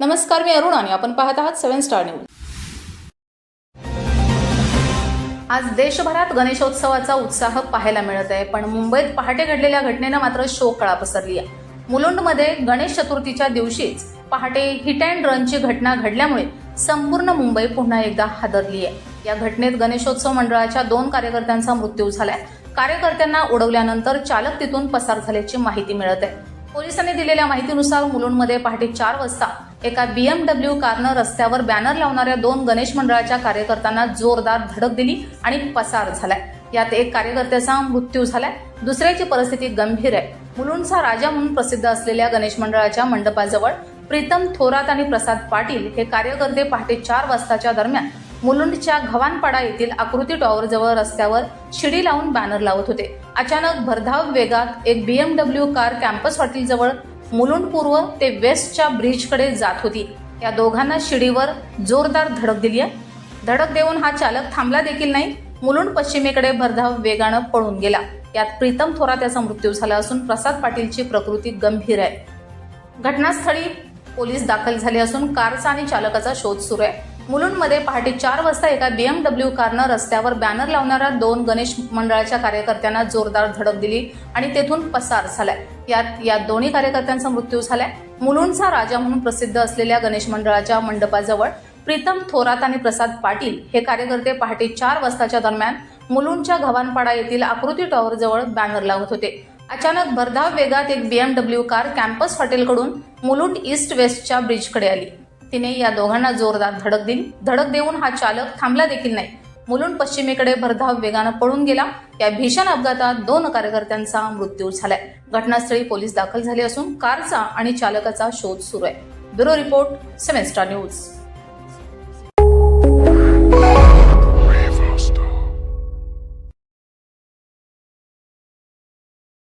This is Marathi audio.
नमस्कार मी अरुण आणि आपण पाहत आहात सेव्हन स्टार न्यूज. आज देशभरात गणेशोत्सवाचा उत्साह पाहायला मिळत आहे पण मुंबईत पहाटे घडलेल्या घटनेनं मात्र शोककळा पसरली आहे. मुलुंडमध्ये गणेश चतुर्थीच्या दिवशीच पहाटे हिट अँड रनची घटना घडल्यामुळे संपूर्ण मुंबई पुन्हा एकदा हादरली आहे. या घटनेत गणेशोत्सव मंडळाच्या दोन कार्यकर्त्यांचा मृत्यू झालाय. कार्यकर्त्यांना उडवल्यानंतर चालक तिथून पसार झाल्याची माहिती मिळत आहे. पोलिसांनी दिलेल्या माहितीनुसार मुलुंडमध्ये पहाटे चार वाजता एका बीएमडब्ल्यू कारनं रस्त्यावर बॅनर लावणाऱ्या दोन गणेश मंडळाच्या कार्यकर्त्यांना जोरदार धडक दिली आणि पसार झालाय. यात एक कार्यकर्त्याचा मृत्यू झालाय. दुसऱ्याची परिस्थिती गंभीर आहे. मुलुंडचा राजा म्हणून प्रसिद्ध असलेल्या गणेश मंडळाच्या मंडपाजवळ प्रीतम थोरात आणि प्रसाद पाटील हे कार्यकर्ते पहाटे चार वाजताच्या दरम्यान मुलुंडच्या घवानपाडा येथील आकृती टॉवर जवळ रस्त्यावर शिडी लावून बॅनर लावत होते. अचानक भरधाव वेगात एक बीएमडब्ल्यू कार कॅम्पस हॉटेलजवळ मुलुंड पूर्व ते वेस्टच्या ब्रिजकडे जात होती. या दोघांना शिडीवर जोरदार धडक दिली आहे. धडक देऊन हा चालक थांबला देखील नाही. मुलुंड पश्चिमेकडे भरधाव वेगानं पळून गेला. यात प्रीतम थोरात याचा मृत्यू झाला असून प्रसाद पाटीलची प्रकृती गंभीर आहे. घटनास्थळी पोलीस दाखल झाले असून कारचा आणि चालकाचा शोध सुरू आहे. मुलुंडमध्ये पहाटे चार वाजता एका बीएमडब्ल्यू कारनं रस्त्यावर बॅनर लावणाऱ्या दोन गणेश मंडळाच्या कार्यकर्त्यांना जोरदार धडक दिली आणि तेथून पसार झालाय. यात या दोन्ही कार्यकर्त्यांचा मृत्यू झालाय. मुलुंडचा राजा म्हणून प्रसिद्ध असलेल्या गणेश मंडळाच्या मंडपाजवळ प्रीतम थोरात आणि प्रसाद पाटील हे कार्यकर्ते पहाटे चार वाजताच्या दरम्यान मुलुंडच्या घवानपाडा येथील आकृती टॉवर जवळ बॅनर लावत होते. अचानक भरधाव वेगात एक बीएमडब्ल्यू कार कॅम्पस हॉटेलकडून मुलुंड ईस्ट वेस्टच्या ब्रिजकडे आली. तिने या दोघांना जोरदार धडक दिली. धडक देऊन हा चालक थांबला देखील नाही. मुलुंड पश्चिमेकडे भरधाव वेगानं पळून गेला. या भीषण अपघातात दोन कार्यकर्त्यांचा मृत्यू झालाय. घटनास्थळी पोलीस दाखल झाले असून कारचा आणि चालकाचा शोध सुरू आहे. ब्युरो रिपोर्ट सेमेस्टा न्यूज.